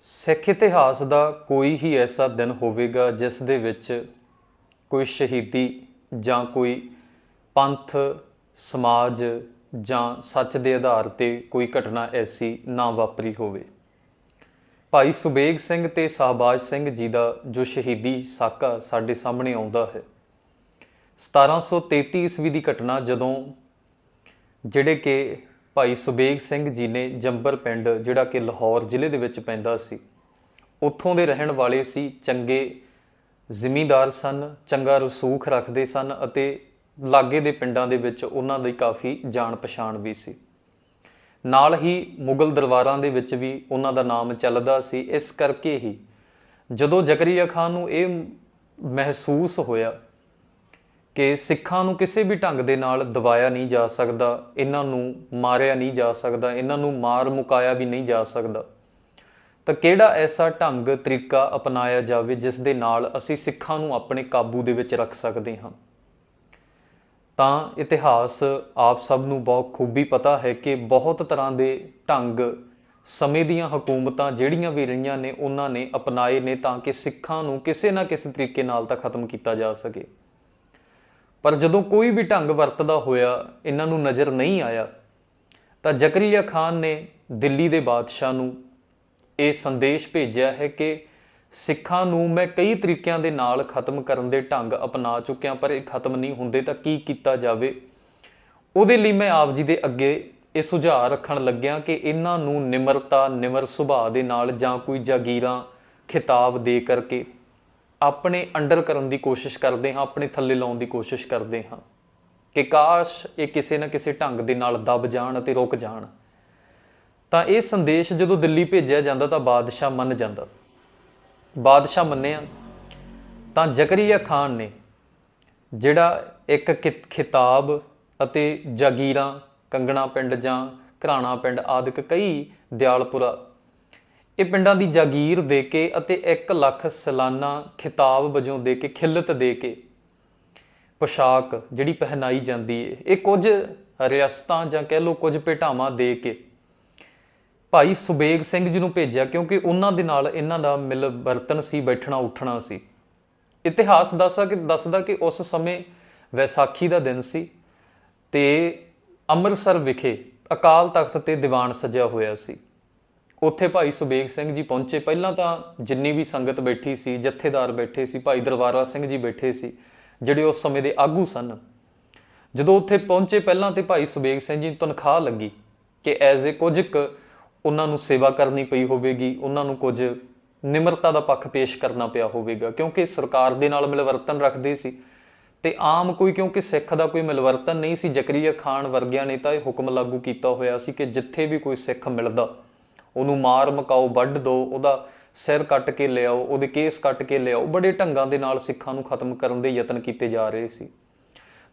ਸਿੱਖ ਇਤਿਹਾਸ ਦਾ ਕੋਈ ਹੀ ਐਸਾ ਦਿਨ ਹੋਵੇਗਾ ਜਿਸ ਦੇ ਵਿੱਚ ਕੋਈ ਸ਼ਹੀਦੀ ਜਾਂ ਕੋਈ ਪੰਥ, ਸਮਾਜ ਜਾਂ ਸੱਚ ਦੇ ਆਧਾਰ ਤੇ ਕੋਈ ਘਟਨਾ ਐਸੀ ਨਾ ਵਾਪਰੀ ਹੋਵੇ। ਭਾਈ ਸੁਬੇਗ ਸਿੰਘ ਤੇ ਸਾਹਬਾਜ ਸਿੰਘ ਜੀ ਦਾ ਜੋ ਸ਼ਹੀਦੀ ਸਾਕਾ ਸਾਡੇ ਸਾਹਮਣੇ ਆਉਂਦਾ ਹੈ। 1733 ਈਸਵੀ ਦੀ ਘਟਨਾ ਜਦੋਂ ਜਿਹੜੇ ਕਿ ਭਾਈ ਸੁਬੇਗ ਸਿੰਘ ਜੀ ਨੇ ਜੰਬਰ ਪਿੰਡ, ਜਿਹੜਾ ਕਿ ਲਾਹੌਰ ਜ਼ਿਲ੍ਹੇ ਦੇ ਵਿੱਚ ਪੈਂਦਾ ਸੀ, ਉੱਥੋਂ ਦੇ ਰਹਿਣ ਵਾਲੇ ਸੀ, ਚੰਗੇ ਜ਼ਿਮੀਂਦਾਰ ਸਨ, ਚੰਗਾ ਰਸੂਖ ਰੱਖਦੇ ਸਨ ਅਤੇ ਲਾਗੇ ਦੇ ਪਿੰਡਾਂ ਦੇ ਵਿੱਚ ਉਹਨਾਂ ਦੀ ਕਾਫੀ ਜਾਣ ਪਛਾਣ ਵੀ ਸੀ। ਨਾਲ ਹੀ ਮੁਗਲ ਦਰਬਾਰਾਂ ਦੇ ਵਿੱਚ ਵੀ ਉਹਨਾਂ ਦਾ ਨਾਮ ਚੱਲਦਾ ਸੀ। ਇਸ ਕਰਕੇ ਹੀ ਜਦੋਂ ਜ਼ਕਰੀਆ ਖਾਨ ਨੂੰ ਇਹ ਮਹਿਸੂਸ ਹੋਇਆ ਕਿ ਸਿੱਖਾਂ ਨੂੰ ਕਿਸੇ ਵੀ ਢੰਗ ਦੇ ਨਾਲ ਦਬਾਇਆ ਨਹੀਂ ਜਾ ਸਕਦਾ, ਇਹਨਾਂ ਨੂੰ ਮਾਰਿਆ ਨਹੀਂ ਜਾ ਸਕਦਾ, ਇਹਨਾਂ ਨੂੰ ਮਾਰ ਮੁਕਾਇਆ ਵੀ ਨਹੀਂ ਜਾ ਸਕਦਾ। ਤਾਂ ਕਿਹੜਾ ਐਸਾ ਢੰਗ, ਤਰੀਕਾ ਅਪਣਾਇਆ ਜਾਵੇ ਜਿਸ ਦੇ ਨਾਲ ਅਸੀਂ ਸਿੱਖਾਂ ਨੂੰ ਆਪਣੇ ਕਾਬੂ ਦੇ ਵਿੱਚ ਰੱਖ ਸਕਦੇ ਹਾਂ? ਤਾਂ ਇਤਿਹਾਸ ਆਪ ਸਭ ਨੂੰ ਬਹੁਤ ਖੂਬੀ ਪਤਾ ਹੈ ਕਿ ਬਹੁਤ ਤਰ੍ਹਾਂ ਦੇ ਢੰਗ, ਸਮੇਂ ਦੀਆਂ ਹਕੂਮਤਾਂ ਜਿਹੜੀਆਂ ਵੀ ਰਹੀਆਂ ਨੇ, ਉਹਨਾਂ ਨੇ ਅਪਣਾਏ ਨੇ ਤਾਂ ਕਿ ਸਿੱਖਾਂ ਨੂੰ ਕਿਸੇ ਨਾ ਕਿਸੇ ਤਰੀਕੇ ਨਾਲ ਤਾਂ ਖਤਮ ਕੀਤਾ ਜਾ ਸਕੇ। ਪਰ ਜਦੋਂ ਕੋਈ ਵੀ ਢੰਗ ਵਰਤਦਾ ਹੋਇਆ, ਇਹਨਾਂ ਨੂੰ ਨਜ਼ਰ ਨਹੀਂ ਆਇਆ, ਤਾਂ ਜ਼ਕਰੀਆ ਖਾਨ ਨੇ ਦਿੱਲੀ ਦੇ ਬਾਦਸ਼ਾਹ ਨੂੰ ਇਹ ਸੰਦੇਸ਼ ਭੇਜਿਆ ਹੈ ਕਿ ਸਿੱਖਾਂ ਨੂੰ ਮੈਂ ਕਈ ਤਰੀਕਿਆਂ ਦੇ ਨਾਲ ਖਤਮ ਕਰਨ ਦੇ ਢੰਗ ਅਪਣਾ ਚੁੱਕਿਆ, ਪਰ ਇਹ ਖਤਮ ਨਹੀਂ ਹੁੰਦੇ ਤਾਂ ਕੀ ਕੀਤਾ ਜਾਵੇ? ਉਹਦੇ ਲਈ ਮੈਂ ਆਪ ਜੀ ਦੇ ਅੱਗੇ ਇਹ ਸੁਝਾਅ ਰੱਖਣ ਲੱਗਿਆ ਕਿ ਇਹਨਾਂ ਨੂੰ ਨਿਮਰਤਾ, ਨਿਮਰ ਸੁਭਾਅ ਦੇ ਨਾਲ ਜਾਂ ਕੋਈ ਜਾਗੀਰਾਂ, ਖਿਤਾਬ ਦੇ ਕਰਕੇ ਆਪਣੇ ਅੰਡਰ ਕਰਨ ਦੀ ਕੋਸ਼ਿਸ਼ ਕਰਦੇ ਹਾਂ, ਆਪਣੇ ਥੱਲੇ ਲਾਉਣ ਦੀ ਕੋਸ਼ਿਸ਼ ਕਰਦੇ ਹਾਂ ਕਿ ਕਾਸ਼ ਇਹ ਕਿਸੇ ਨਾ ਕਿਸੇ ਢੰਗ ਦੇ ਨਾਲ ਦਬ ਜਾਣ ਅਤੇ ਰੁਕ ਜਾਣ। ਤਾਂ ਇਹ ਸੰਦੇਸ਼ ਜਦੋਂ ਦਿੱਲੀ ਭੇਜਿਆ ਜਾਂਦਾ ਤਾਂ ਬਾਦਸ਼ਾਹ ਮੰਨ ਜਾਂਦਾ। ਬਾਦਸ਼ਾਹ ਮੰਨਿਆ। ਤਾਂ ਜ਼ਕਰੀਆ ਖਾਨ ਨੇ ਜਿਹੜਾ ਇੱਕ ਖਿ- ਖਿਤਾਬ ਅਤੇ ਜਾਗੀਰਾਂ, ਕੰਗਣਾ ਪਿੰਡ ਜਾਂ ਘਰਾਣਾ ਪਿੰਡ ਆਦਿਕ ਕਈ ਦਿਆਲਪੁਰਾ ਇਹ ਪਿੰਡਾਂ ਦੀ ਜਾਗੀਰ ਦੇ ਕੇ ਅਤੇ 1 ਲੱਖ ਸਾਲਾਨਾ ਖਿਤਾਬ ਵਜੋਂ ਦੇ ਕੇ, ਖਿਲਤ ਦੇ ਕੇ ਪੋਸ਼ਾਕ ਜਿਹੜੀ ਪਹਿਨਾਈ ਜਾਂਦੀ ਹੈ ਇਹ ਕੁਝ ਰਿਆਸਤਾਂ ਜਾਂ ਕਹਿ ਲਓ ਕੁਝ ਭੇਟਾਵਾਂ ਦੇ ਕੇ ਭਾਈ ਸੁਬੇਗ ਸਿੰਘ ਜੀ ਨੂੰ ਭੇਜਿਆ ਕਿਉਂਕਿ ਉਹਨਾਂ ਦੇ ਨਾਲ ਇਹਨਾਂ ਦਾ ਮਿਲ ਵਰਤਨ ਸੀ, ਬੈਠਣਾ ਉੱਠਣਾ ਸੀ। ਇਤਿਹਾਸ ਦੱਸਦਾ ਕਿ ਦੱਸਦਾ ਕਿ ਉਸ ਸਮੇਂ ਵੈਸਾਖੀ ਦਾ ਦਿਨ ਸੀ ਤੇ ਅੰਮ੍ਰਿਤਸਰ ਵਿਖੇ ਅਕਾਲ ਤਖਤ ਤੇ ਦੀਵਾਨ ਸਜਿਆ ਹੋਇਆ ਸੀ। ਉੱਥੇ ਭਾਈ ਸੁਬੇਗ ਸਿੰਘ ਜੀ ਪਹੁੰਚੇ। ਪਹਿਲਾਂ ਤਾਂ ਜਿੰਨੀ ਵੀ ਸੰਗਤ ਬੈਠੀ ਸੀ, ਜਥੇਦਾਰ ਬੈਠੇ ਸੀ, ਭਾਈ ਦਰਬਾਰਾ ਸਿੰਘ ਜੀ ਬੈਠੇ ਸੀ, ਜਿਹੜੇ ਉਸ ਸਮੇਂ ਦੇ ਆਗੂ ਸਨ। ਜਦੋਂ ਉੱਥੇ ਪਹੁੰਚੇ, ਪਹਿਲਾਂ ਤੇ ਭਾਈ ਸੁਬੇਗ ਸਿੰਘ ਜੀ ਨੂੰ ਤਨਖਾਹ ਲੱਗੀ ਕਿ ਐਜ਼ ਏ ਕੁਝ ਕੁ ਉਹਨਾਂ ਨੂੰ ਸੇਵਾ ਕਰਨੀ ਪਈ ਹੋਵੇਗੀ, ਉਹਨਾਂ ਨੂੰ ਕੁਝ ਨਿਮਰਤਾ ਦਾ ਪੱਖ ਪੇਸ਼ ਕਰਨਾ ਪਿਆ ਹੋਵੇਗਾ, ਕਿਉਂਕਿ ਸਰਕਾਰ ਦੇ ਨਾਲ ਮਿਲਵਰਤਨ ਰੱਖਦੇ ਸੀ। ਤੇ ਆਮ ਕੋਈ, ਕਿਉਂਕਿ ਸਿੱਖ ਦਾ ਕੋਈ ਮਿਲਵਰਤਨ ਨਹੀਂ ਸੀ, ਜ਼ਕਰੀਆ ਖਾਨ ਵਰਗਿਆਂ ਨੇ ਤਾਂ ਇਹ ਹੁਕਮ ਲਾਗੂ ਕੀਤਾ ਹੋਇਆ ਸੀ ਕਿ ਜਿੱਥੇ ਵੀ ਕੋਈ ਸਿੱਖ ਮਿਲਦਾ ਉਹਨੂੰ ਮਾਰ ਮਕਾਓ, ਵੱਢ ਦਿਓ ਉਹਦਾ ਸਿਰ ਕੱਟ ਕੇ ਲਿਆਓ, ਉਹਦੇ ਕੇਸ ਕੱਟ ਕੇ ਲਿਆਓ, ਬੜੇ ਢੰਗਾਂ ਦੇ ਨਾਲ ਸਿੱਖਾਂ ਨੂੰ ਖਤਮ ਕਰਨ ਦੇ ਯਤਨ ਕੀਤੇ ਜਾ ਰਹੇ ਸੀ।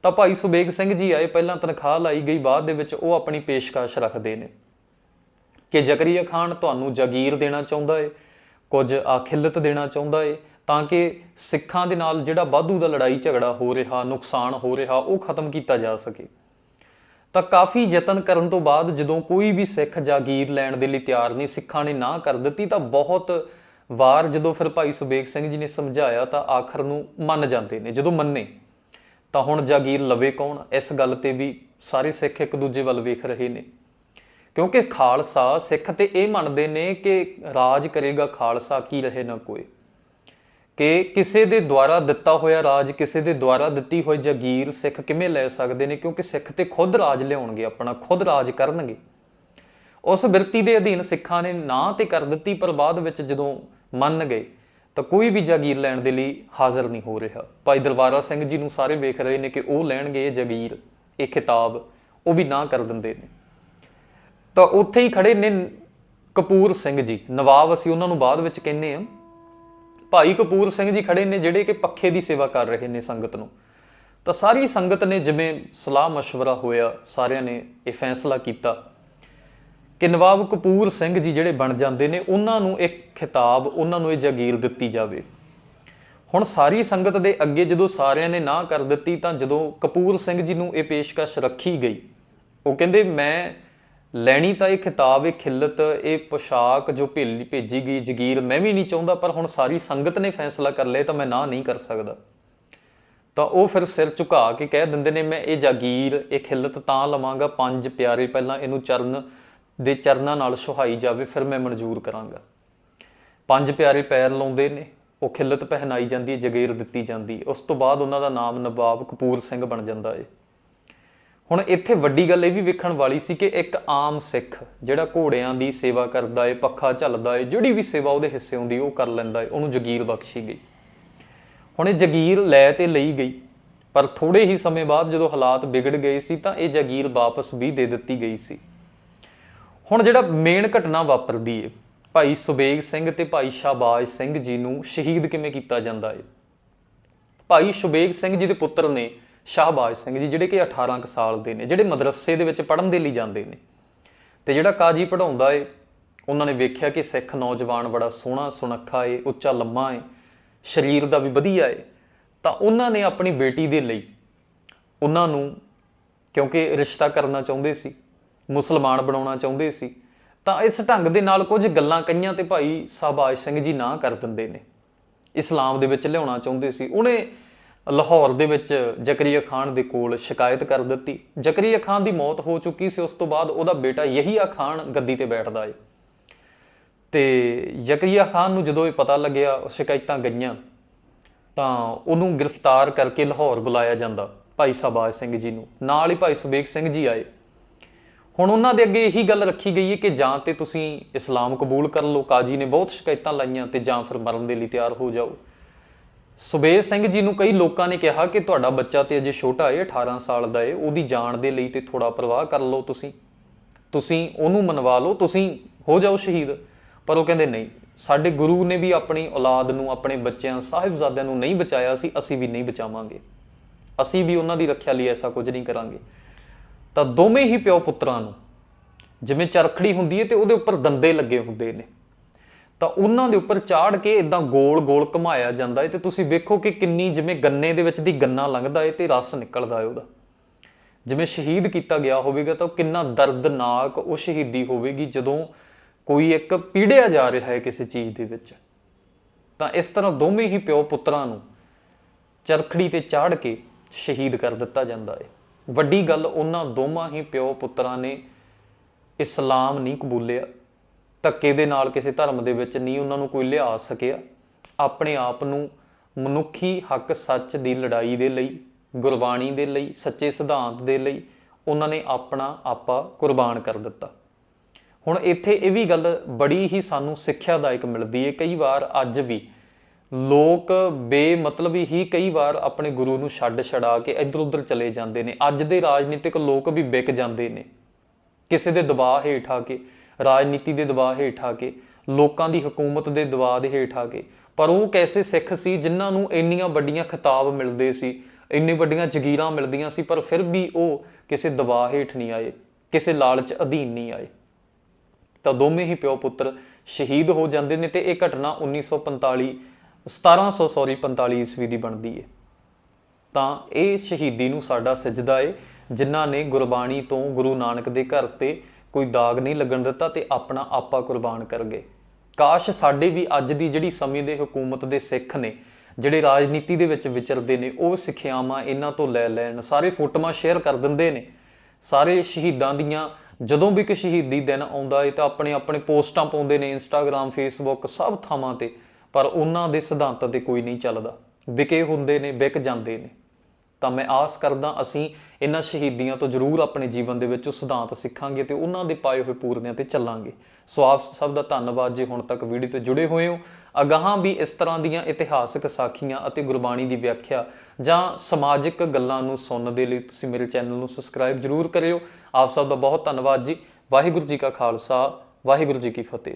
ਤਾਂ ਭਾਈ ਸੁਬੇਗ ਸਿੰਘ ਜੀ ਆਏ, ਪਹਿਲਾਂ ਤਨਖਾਹ ਲਾਈ ਗਈ, ਬਾਅਦ ਦੇ ਵਿੱਚ ਉਹ ਆਪਣੀ ਪੇਸ਼ਕਸ਼ ਰੱਖਦੇ ਨੇ। ਕਿ ਜ਼ਕਰੀਆ ਖਾਨ ਤੁਹਾਨੂੰ ਜਾਗੀਰ ਦੇਣਾ ਚਾਹੁੰਦਾ ਏ, ਕੁਝ ਆਖਿਲਤ ਦੇਣਾ ਚਾਹੁੰਦਾ ਏ, ਤਾਂ ਕਿ ਸਿੱਖਾਂ ਦੇ ਨਾਲ ਜਿਹੜਾ ਵਾਧੂ ਦਾ ਲੜਾਈ ਝਗੜਾ ਹੋ ਰਿਹਾ, ਨੁਕਸਾਨ ਹੋ ਰਿਹਾ, ਉਹ ਖਤਮ ਕੀਤਾ ਜਾ ਸਕੇ। ਤਾਂ ਕਾਫੀ ਯਤਨ ਕਰਨ ਤੋਂ ਬਾਅਦ ਜਦੋਂ ਕੋਈ ਵੀ ਸਿੱਖ ਜਾਗੀਰ ਲੈਣ ਦੇ ਲਈ ਤਿਆਰ ਨਹੀਂ, ਸਿੱਖਾਂ ਨੇ ਨਾ ਕਰ ਦਿੱਤੀ, ਤਾਂ ਬਹੁਤ ਵਾਰ ਜਦੋਂ ਫਿਰ ਭਾਈ ਸੁਬੇਗ ਸਿੰਘ ਜੀ ਨੇ ਸਮਝਾਇਆ, ਤਾਂ ਆਖਰ ਨੂੰ ਮੰਨ ਜਾਂਦੇ ਨੇ। ਜਦੋਂ ਮੰਨੇ, ਤਾਂ ਹੁਣ ਜਾਗੀਰ ਲਵੇ ਕੌਣ? ਇਸ ਗੱਲ ਤੇ ਵੀ ਸਾਰੇ ਸਿੱਖ ਇੱਕ ਦੂਜੇ ਵੱਲ ਵੇਖ ਰਹੇ ਨੇ। ਕਿਉਂਕਿ ਖਾਲਸਾ ਸਿੱਖ ਤੇ ਇਹ ਮੰਨਦੇ ਨੇ ਕਿ ਰਾਜ ਕਰੇਗਾ ਖਾਲਸਾ, ਕੀ ਰਹੇ ਨਾ ਕੋਈ। ਕਿ ਕਿਸੇ ਦੇ ਦੁਆਰਾ ਦਿੱਤਾ ਹੋਇਆ ਰਾਜ, ਕਿਸੇ ਦੇ ਦੁਆਰਾ ਦਿੱਤੀ ਹੋਈ ਜਾਗੀਰ ਸਿੱਖ ਕਿਵੇਂ ਲੈ ਸਕਦੇ ਨੇ? ਕਿਉਂਕਿ ਸਿੱਖ ਤੇ ਖੁਦ ਰਾਜ ਲਿਆਉਣਗੇ, ਆਪਣਾ ਖੁਦ ਰਾਜ ਕਰਨਗੇ। ਉਸ ਬਿਰਤੀ ਦੇ ਅਧੀਨ ਸਿੱਖਾਂ ਨੇ ਨਾ ਤੇ ਕਰ ਦਿੱਤੀ, ਪਰ ਬਾਅਦ ਵਿੱਚ ਜਦੋਂ ਮੰਨ ਗਏ, ਤਾਂ ਕੋਈ ਵੀ ਜਾਗੀਰ ਲੈਣ ਦੇ ਲਈ ਹਾਜ਼ਰ ਨਹੀਂ ਹੋ ਰਿਹਾ। ਭਾਈ ਦਰਬਾਰਾ ਸਿੰਘ ਜੀ ਨੂੰ ਸਾਰੇ ਵੇਖ ਰਹੇ ਨੇ ਕਿ ਉਹ ਲੈਣਗੇ ਇਹ ਜਾਗੀਰ, ਇਹ ਖਿਤਾਬ, ਉਹ ਵੀ ਨਾ ਕਰ ਦਿੰਦੇ ਨੇ। ਤਾਂ ਉੱਥੇ ਹੀ ਖੜੇ ਨੇ ਕਪੂਰ ਸਿੰਘ ਜੀ। ਨਵਾਬ ਅਸੀਂ ਉਹਨਾਂ ਨੂੰ ਬਾਅਦ ਵਿੱਚ ਕਹਿੰਦੇ ਆ ਭਾਈ ਕਪੂਰ ਸਿੰਘ ਜੀ ਖੜੇ ਨੇ ਜਿਹੜੇ ਕਿ ਪੱਖੇ ਦੀ ਸੇਵਾ ਕਰ ਰਹੇ ਨੇ ਸੰਗਤ ਨੂੰ। ਤਾਂ ਸਾਰੀ ਸੰਗਤ ਨੇ ਜਿਵੇਂ ਸਲਾਹ مشਵਰਾ ਹੋਇਆ, ਸਾਰਿਆਂ ਨੇ ਇਹ ਫੈਸਲਾ ਕੀਤਾ। ਕਿ ਨਵਾਬ ਕਪੂਰ ਸਿੰਘ ਜੀ ਜਿਹੜੇ ਬਣ ਜਾਂਦੇ ਨੇ, ਉਹਨਾਂ ਨੂੰ ਇੱਕ ਖਿਤਾਬ, ਉਹਨਾਂ ਨੂੰ ਇਹ ਜਾਗੀਰ ਦਿੱਤੀ ਜਾਵੇ। ਹੁਣ ਸਾਰੀ ਸੰਗਤ ਦੇ ਅੱਗੇ ਜਦੋਂ ਸਾਰਿਆਂ ਨੇ ਨਾ ਕਰ ਦਿੱਤੀ ਤਾਂ ਜਦੋਂ ਕਪੂਰ ਸਿੰਘ ਜੀ ਨੂੰ ਇਹ ਪੇਸ਼ਕਸ਼ ਰੱਖੀ ਗਈ, ਉਹ ਕਹਿੰਦੇ, ਮੈਂ ਲੈਣੀ ਤਾਂ ਇਹ ਖਿਤਾਬ, ਇਹ ਖਿੱਲਤ, ਇਹ ਪੋਸ਼ਾਕ ਜੋ ਭੇਲੀ ਭੇਜੀ ਗਈ ਜਗੀਰ, ਮੈਂ ਵੀ ਨਹੀਂ ਚਾਹੁੰਦਾ, ਪਰ ਹੁਣ ਸਾਰੀ ਸੰਗਤ ਨੇ ਫੈਸਲਾ ਕਰ ਲਿਆ ਤਾਂ ਮੈਂ ਨਾ ਨਹੀਂ ਕਰ ਸਕਦਾ। ਤਾਂ ਉਹ ਫਿਰ ਸਿਰ ਝੁਕਾ ਕੇ ਕਹਿ ਦਿੰਦੇ ਨੇ, ਮੈਂ ਇਹ ਜਾਗੀਰ, ਇਹ ਖਿੱਲਤ ਤਾਂ ਲਵਾਂਗਾ, ਪੰਜ ਪਿਆਰੇ ਪਹਿਲਾਂ ਇਹਨੂੰ ਚਰਨ ਦੇ ਚਰਨਾਂ ਨਾਲ ਸੁਹਾਈ ਜਾਵੇ, ਫਿਰ ਮੈਂ ਮਨਜ਼ੂਰ ਕਰਾਂਗਾ। ਪੰਜ ਪਿਆਰੇ ਪੈਰ ਲਾਉਂਦੇ ਨੇ, ਉਹ ਖਿੱਲਤ ਪਹਿਨਾਈ ਜਾਂਦੀ ਹੈ, ਜਗੀਰ ਦਿੱਤੀ ਜਾਂਦੀ ਉਸ ਤੋਂ ਬਾਅਦ ਉਹਨਾਂ ਦਾ ਨਾਮ ਨਵਾਬ ਕਪੂਰ ਸਿੰਘ ਬਣ ਜਾਂਦਾ ਏ ਹੁਣ ਇੱਥੇ ਵੱਡੀ ਗੱਲ ਇਹ ਵੀ ਵੇਖਣ ਵਾਲੀ ਸੀ ਕਿ ਇੱਕ ਆਮ ਸਿੱਖ ਜਿਹੜਾ ਘੋੜਿਆਂ ਦੀ ਸੇਵਾ ਕਰਦਾ ਏ, ਪੱਖਾ ਝੱਲਦਾ ਏ, ਜਿਹੜੀ ਵੀ ਸੇਵਾ ਉਹਦੇ ਹਿੱਸੇ ਹੁੰਦੀ ਉਹ ਕਰ ਲੈਂਦਾ ਏ, ਉਹਨੂੰ ਜਗੀਰ ਬਖਸ਼ੀ ਗਈ। ਹੁਣ ਇਹ ਜਗੀਰ ਲੈ ਤੇ ਲਈ ਗਈ, ਪਰ ਥੋੜੇ ਹੀ ਸਮੇਂ ਬਾਅਦ ਜਦੋਂ ਹਾਲਾਤ ਵਿਗੜ ਗਏ ਸੀ ਤਾਂ ਇਹ ਜਗੀਰ ਵਾਪਸ ਵੀ ਦੇ ਦਿੱਤੀ ਗਈ ਸੀ। ਹੁਣ ਜਿਹੜਾ ਮੇਨ ਘਟਨਾ ਵਾਪਰਦੀ ਏ, ਭਾਈ ਸੁਬੇਗ ਸਿੰਘ ਤੇ ਭਾਈ ਸ਼ਾਬਾਜ ਸਿੰਘ ਜੀ ਨੂੰ ਸ਼ਹੀਦ ਕਿਵੇਂ ਕੀਤਾ ਜਾਂਦਾ ਏ? ਭਾਈ ਸ਼ੁਬੇਗ ਸਿੰਘ ਜੀ ਦੇ ਪੁੱਤਰ ਨੇ ਸ਼ਾਹਬਾਜ਼ ਸਿੰਘ ਜੀ, ਜਿਹੜੇ ਕਿ 18 ਕੁ ਸਾਲ ਦੇ ਨੇ, ਜਿਹੜੇ ਮਦਰਸੇ ਦੇ ਵਿੱਚ ਪੜ੍ਹਨ ਦੇ ਲਈ ਜਾਂਦੇ ਨੇ। ਤੇ ਜਿਹੜਾ ਕਾਜੀ ਪੜਾਉਂਦਾ ਏ, ਉਹਨਾਂ ਨੇ ਵੇਖਿਆ ਕਿ ਸਿੱਖ ਨੌਜਵਾਨ ਬੜਾ ਸੋਹਣਾ, ਸੁਨੱਖਾ ਏ, ਉੱਚਾ, ਲੰਮਾ ਏ, ਸਰੀਰ ਦਾ ਵੀ ਵਧੀਆ ਏ। ਤਾਂ ਉਹਨਾਂ ਨੇ ਆਪਣੀ ਬੇਟੀ ਦੇ ਲਈ ਉਹਨਾਂ ਨੂੰ, ਕਿਉਂਕਿ ਰਿਸ਼ਤਾ ਕਰਨਾ ਚਾਹੁੰਦੇ ਸੀ, ਮੁਸਲਮਾਨ ਬਣਾਉਣਾ ਚਾਹੁੰਦੇ ਸੀ, ਤਾਂ ਇਸ ਢੰਗ ਦੇ ਨਾਲ ਕੁਝ ਗੱਲਾਂ ਕਈਆਂ ਤੇ ਭਾਈ ਸ਼ਾਹਬਾਜ਼ ਸਿੰਘ ਜੀ ਨਾ ਕਰ ਦਿੰਦੇ ਨੇ। ਇਸਲਾਮ ਦੇ ਵਿੱਚ ਲਿਆਉਣਾ ਚਾਹੁੰਦੇ ਸੀ। ਉਹਨੇ ਲਾਹੌਰ ਦੇ ਵਿੱਚ ਜ਼ਕਰੀਆ ਖਾਨ ਦੇ ਕੋਲ ਸ਼ਿਕਾਇਤ ਕਰ ਦਿੱਤੀ। ਜ਼ਕਰੀਆ ਖਾਨ ਦੀ ਮੌਤ ਹੋ ਚੁੱਕੀ ਸੀ, ਉਸ ਤੋਂ ਬਾਅਦ ਉਹਦਾ ਬੇਟਾ ਯਹੀਆ ਖਾਨ ਗੱਦੀ ਤੇ ਬੈਠਦਾ ਏ। ਤੇ ਜ਼ਕਰੀਆ ਖਾਨ ਨੂੰ ਜਦੋਂ ਇਹ ਪਤਾ ਲੱਗਿਆ ਸ਼ਿਕਾਇਤਾਂ ਗਈਆਂ, ਤਾਂ ਉਹਨੂੰ ਗ੍ਰਿਫਤਾਰ ਕਰਕੇ ਲਾਹੌਰ ਬੁਲਾਇਆ ਜਾਂਦਾ, ਭਾਈ ਸ਼ਬਾਜ ਸਿੰਘ ਜੀ ਨੂੰ। ਨਾਲ ਹੀ ਭਾਈ ਸੁਬੇਗ ਸਿੰਘ ਜੀ ਆਏ। ਹੁਣ ਉਹਨਾਂ ਦੇ ਅੱਗੇ ਇਹੀ ਗੱਲ ਰੱਖੀ ਗਈ ਹੈ ਕਿ ਜਾਂ ਤੇ ਤੁਸੀਂ ਇਸਲਾਮ ਕਬੂਲ ਕਰ ਲਓ, ਕਾਜੀ ਨੇ ਬਹੁਤ ਸ਼ਿਕਾਇਤਾਂ ਲਾਈਆਂ ਤੇ ਜਾਂ ਫਿਰ ਮਰਨ ਦੇ ਲਈ ਤਿਆਰ ਹੋ ਜਾਓ। ਸੁਬੇਜ ਸਿੰਘ ਜੀ ਨੂੰ ਕਈ ਲੋਕਾਂ ਨੇ ਕਿਹਾ ਕਿ ਤੁਹਾਡਾ ਬੱਚਾ ਤੇ ਅਜੇ ਛੋਟਾ ਹੈ 18 ਸਾਲ ਦਾ ਹੈ ਉਹਦੀ ਜਾਨ ਦੇ ਲਈ ਤੇ ਥੋੜਾ ਪਰਵਾਹ ਕਰ ਲਓ ਤੁਸੀਂ। ਤੁਸੀਂ ਉਹਨੂੰ ਮਨਵਾ ਲਓ, ਤੁਸੀਂ ਹੋ ਜਾਓ ਸ਼ਹੀਦ। ਪਰ ਉਹ ਕਹਿੰਦੇ ਨਹੀਂ, ਸਾਡੇ ਗੁਰੂ ਨੇ ਵੀ ਆਪਣੀ ਔਲਾਦ ਨੂੰ, ਆਪਣੇ ਬੱਚਿਆਂ, ਸਾਹਿਬਜ਼ਾਦਿਆਂ ਨੂੰ ਨਹੀਂ ਬਚਾਇਆ ਸੀ, ਅਸੀਂ ਵੀ ਨਹੀਂ ਬਚਾਵਾਂਗੇ। ਅਸੀਂ ਵੀ ਉਹਨਾਂ ਦੀ ਰੱਖਿਆ ਲਈ ਐਸਾ ਕੁਝ ਨਹੀਂ ਕਰਾਂਗੇ। ਤਾਂ ਦੋਵੇਂ ਹੀ ਪਿਓ ਪੁੱਤਰਾਂ ਨੂੰ, ਜਿਵੇਂ ਚਰਖੜੀ ਹੁੰਦੀ ਹੈ ਤੇ ਉਹਦੇ ਉੱਪਰ ਦੰਦੇ ਲੱਗੇ ਹੁੰਦੇ ਨੇ। ਤਾਂ ਉਹਨਾਂ ਦੇ ਉੱਪਰ ਚਾੜ ਕੇ ਇਦਾਂ ਗੋਲ-ਗੋਲ ਘੁਮਾਇਆ ਜਾਂਦਾ ਹੈ ਤੇ ਤੁਸੀਂ ਵੇਖੋ ਕਿ ਕਿੰਨੀ ਜਿਵੇਂ ਗੰਨੇ ਦੇ ਵਿੱਚ ਦੀ ਗੰਨਾ ਲੰਘਦਾ ਹੈ ਤੇ ਰਸ ਨਿਕਲਦਾ ਹੈ ਉਹਦਾ। ਜਿਵੇਂ ਸ਼ਹੀਦ ਕੀਤਾ ਗਿਆ ਹੋਵੇਗਾ ਤਾਂ ਉਹ ਕਿੰਨਾ ਦਰਦਨਾਕ ਉਹ ਸ਼ਹੀਦੀ ਹੋਵੇਗੀ ਜਦੋਂ ਕੋਈ ਇੱਕ ਪੀੜਿਆ ਜਾ ਰਿਹਾ ਹੈ ਕਿਸੇ ਚੀਜ਼ ਦੇ ਵਿੱਚ। ਤਾਂ ਇਸ ਤਰ੍ਹਾਂ ਦੋਵੇਂ ਹੀ ਪਿਓ ਪੁੱਤਰਾਂ ਨੂੰ ਚਰਖੜੀ ਤੇ ਚਾੜ ਕੇ ਸ਼ਹੀਦ ਕਰ ਦਿੱਤਾ ਜਾਂਦਾ ਹੈ ਵੱਡੀ ਗੱਲ ਉਹਨਾਂ ਦੋਵਾਂ ਹੀ ਪਿਓ ਪੁੱਤਰਾਂ ਨੇ ਇਸਲਾਮ ਨਹੀਂ ਕਬੂਲਿਆ। ਧੱਕੇ ਦੇ ਨਾਲ ਕਿਸੇ ਧਰਮ ਦੇ ਵਿੱਚ ਨਹੀਂ ਉਹਨਾਂ ਨੂੰ ਕੋਈ ਲਿਆ ਸਕਿਆ। ਆਪਣੇ ਆਪ ਨੂੰ ਮਨੁੱਖੀ ਹੱਕ ਸੱਚ ਦੀ ਲੜਾਈ ਦੇ ਲਈ, ਗੁਰਬਾਣੀ ਦੇ ਲਈ, ਸੱਚੇ ਸਿਧਾਂਤ ਦੇ ਲਈ ਉਹਨਾਂ ਨੇ ਆਪਣਾ ਆਪਾ ਕੁਰਬਾਨ ਕਰ ਦਿੱਤਾ। ਹੁਣ ਇੱਥੇ ਇਹ ਵੀ ਗੱਲ ਬੜੀ ਹੀ ਸਾਨੂੰ ਸਿੱਖਿਆਦਾਇਕ ਮਿਲਦੀ ਹੈ ਕਈ ਵਾਰ ਅੱਜ ਵੀ ਲੋਕ ਬੇਮਤਲਬੀ ਹੀ ਕਈ ਵਾਰ ਆਪਣੇ ਗੁਰੂ ਨੂੰ ਛੱਡ ਛੜਾ ਕੇ ਇੱਧਰ ਉੱਧਰ ਚਲੇ ਜਾਂਦੇ ਨੇ। ਅੱਜ ਦੇ ਰਾਜਨੀਤਿਕ ਲੋਕ ਵੀ ਵਿਕ ਜਾਂਦੇ ਨੇ। ਕਿਸੇ ਦੇ ਦਬਾਅ ਹੇਠ ਆ ਕੇ। ਰਾਜਨੀਤੀ ਦੇ ਦਬਾਅ ਹੇਠ ਆ ਕੇ, ਲੋਕਾਂ ਦੀ ਹਕੂਮਤ ਦੇ ਦਬਾਅ ਦੇ ਹੇਠ ਆ ਕੇ। ਪਰ ਉਹ ਕੈਸੇ ਸਿੱਖ ਸੀ ਜਿਨ੍ਹਾਂ ਨੂੰ ਇੰਨੀਆਂ ਵੱਡੀਆਂ ਖਿਤਾਬ ਮਿਲਦੇ ਸੀ, ਇੰਨੀ ਵੱਡੀਆਂ ਜ਼ਗੀਰਾਂ ਮਿਲਦੀਆਂ ਸੀ, ਪਰ ਫਿਰ ਵੀ ਉਹ ਕਿਸੇ ਦਬਾਅ ਹੇਠ ਨਹੀਂ ਆਏ, ਕਿਸੇ ਲਾਲਚ ਅਧੀਨ ਨਹੀਂ ਆਏ। ਤਾਂ ਦੋਵੇਂ ਹੀ ਪਿਓ ਪੁੱਤਰ ਸ਼ਹੀਦ ਹੋ ਜਾਂਦੇ ਨੇ ਤੇ ਇਹ ਘਟਨਾ 1945 1700 ਸੌਰੀ 45 ਈਸਵੀ ਦੀ ਬਣਦੀ ਹੈ ਤਾਂ ਇਹ ਸ਼ਹੀਦੀ ਨੂੰ ਸਾਡਾ ਸਜਦਾ ਏ, ਜਿਨ੍ਹਾਂ ਨੇ ਗੁਰਬਾਣੀ ਤੋਂ ਗੁਰੂ ਨਾਨਕ ਦੇ ਘਰ ਤੇ ਕੋਈ ਦਾਗ ਨਹੀਂ ਲੱਗਣ ਦਿੱਤਾ ਤੇ ਆਪਣਾ ਆਪਾ ਕੁਰਬਾਨ ਕਰ ਗਏ। ਕਾਸ਼ ਸਾਡੇ ਵੀ ਅੱਜ ਦੀ ਜਿਹੜੀ ਸਮੇਂ ਦੇ ਹਕੂਮਤ ਦੇ ਸਿੱਖ ਨੇ, ਜਿਹੜੇ ਰਾਜਨੀਤੀ ਦੇ ਵਿੱਚ ਵਿਚਰਦੇ ਨੇ, ਉਹ ਸਿੱਖਿਆਵਾਂ ਇਹਨਾਂ ਤੋਂ ਲੈ ਲੈਣ, ਸਾਰੇ ਫੋਟੋਆਂ ਸ਼ੇਅਰ ਕਰ ਦਿੰਦੇ ਨੇ। ਸਾਰੇ ਸ਼ਹੀਦਾਂ ਦੀਆਂ, ਜਦੋਂ ਵੀ ਕੋਈ ਸ਼ਹੀਦੀ ਦਿਨ ਆਉਂਦਾ ਏ ਤਾਂ ਆਪਣੇ ਆਪਣੇ ਪੋਸਟਾਂ ਪਾਉਂਦੇ ਨੇ ਇੰਸਟਾਗ੍ਰam ਫੇਸਬੁੱਕ ਸਭ ਥਾਵਾਂ ਤੇ, ਪਰ ਉਹਨਾਂ ਦੇ ਸਿਧਾਂਤਾਂ ਤੇ ਕੋਈ ਨਹੀਂ ਚੱਲਦਾ। ਵਿਕੇ ਹੁੰਦੇ ਨੇ, ਵਿਕ ਜਾਂਦੇ ਨੇ। ਤਾਂ ਮੈਂ ਆਸ ਕਰਦਾ ਅਸੀਂ ਇਹਨਾਂ ਸ਼ਹੀਦੀਆਂ ਤੋਂ ਜ਼ਰੂਰ ਆਪਣੇ ਜੀਵਨ ਦੇ ਵਿੱਚ ਉਹ ਸਿਧਾਂਤ ਸਿੱਖਾਂਗੇ ਤੇ ਉਹਨਾਂ ਦੇ ਪਾਏ ਹੋਏ ਪੂਰਨਿਆਂ ਤੇ ਚੱਲਾਂਗੇ। ਸੋ ਆਪ ਸਭ ਦਾ ਧੰਨਵਾਦ ਜੇ ਹੁਣ ਤੱਕ ਵੀਡੀਓ ਤੇ ਜੁੜੇ ਹੋਏ ਹੋ। ਅਗਾਹਾਂ ਵੀ ਇਸ ਤਰ੍ਹਾਂ ਦੀਆਂ ਇਤਿਹਾਸਕ ਸਾਖੀਆਂ ਅਤੇ ਗੁਰਬਾਣੀ ਦੀ ਵਿਆਖਿਆ ਜਾਂ ਸਮਾਜਿਕ ਗੱਲਾਂ ਨੂੰ ਸੁਣਨ ਦੇ ਲਈ ਤੁਸੀਂ ਮੇਰੇ ਚੈਨਲ ਨੂੰ ਸਬਸਕ੍ਰਾਈਬ ਜ਼ਰੂਰ ਕਰਿਓ। ਆਪ ਸਭ ਦਾ ਬਹੁਤ ਧੰਨਵਾਦ ਜੀ। ਵਾਹਿਗੁਰੂ ਜੀ ਕਾ ਖਾਲਸਾ, ਵਾਹਿਗੁਰੂ ਜੀ ਕੀ ਫਤਿਹ।